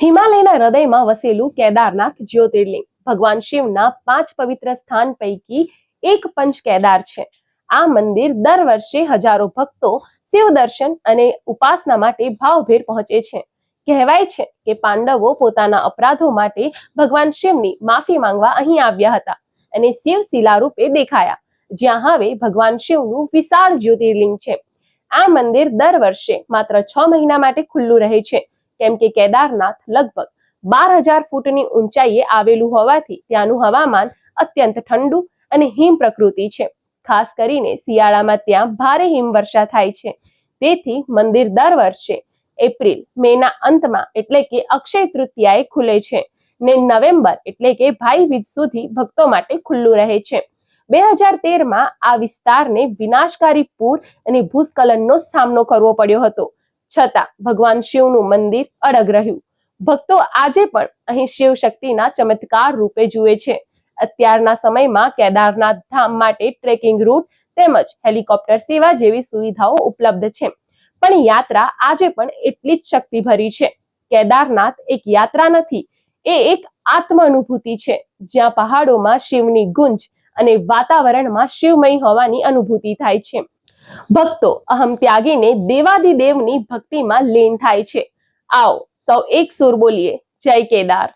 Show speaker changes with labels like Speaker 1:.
Speaker 1: હિમાલયના હૃદયમાં વસેલું કેદારનાથ જ્યોતિર્લિંગ. ભગવાન શિવના પાંચ પવિત્ર સ્થાન પૈકી એક પંચ કેદાર છે. આ મંદિર દર વર્ષે હજારો ભક્તો શિવ દર્શન અને ઉપાસના માટે ભાવભેર પહોંચે છે. કહેવાય છે કે પાંડવો પોતાના અપરાધો માટે ભગવાન શિવની માફી માંગવા અહીં આવ્યા હતા અને શિવ શિલા રૂપે દેખાયા. જ્યાં હવે ભગવાન શિવનું વિશાળ જ્યોતિર્લિંગ છે. આ મંદિર દર વર્ષે માત્ર છ મહિના માટે ખુલ્લું રહે છે. કેમ કે કેદારનાથ લગભગ બાર હજાર ફૂટની ઊંચાઈએ આવેલું હોવાથી ત્યાંનું હવામાન અત્યંત ઠંડુ અને હિમ પ્રકૃતિ છે. ખાસ કરીને શિયાળામાં ત્યાં ભારે હિમવર્ષા થાય છે. તેથી મંદિર દર વર્ષે એપ્રિલ મેના અંતમાં એટલે કે અક્ષય તૃતીયાએ ખુલે છે ને નવેમ્બર એટલે કે ભાઈ બીજ સુધી ભક્તો માટે ખુલ્લું રહે છે. બે હજાર તેરમાં આ વિસ્તારને વિનાશકારી પૂર અને ભૂસ્ખલનનો સામનો કરવો પડ્યો હતો. છતાં ભગવાન શિવનું મંદિર અડગ રહ્યું. ભક્તો આજે પણ અહીં શિવ શક્તિના ચમત્કાર રૂપે જુએ છે. અત્યારના સમયમાં કેદારનાથ ધામ માટે ટ્રેકિંગ રૂટ તેમજ હેલિકોપ્ટર સેવા જેવી સુવિધાઓ ઉપલબ્ધ છે. પણ યાત્રા આજે પણ એટલી જ શક્તિભરી છે. કેદારનાથ એક યાત્રા નથી, એ એક આત્મ અનુભૂતિ છે. જ્યાં પહાડોમાં શિવની ગુંજ અને વાતાવરણમાં શિવમય હોવાની અનુભૂતિ થાય છે. ભક્તો, અહમ ત્યાગીને દેવાદિદેવની ભક્તિમાં લીન થાય છે. આવો, સૌ એક સુર બોલીએ. જય કેદાર.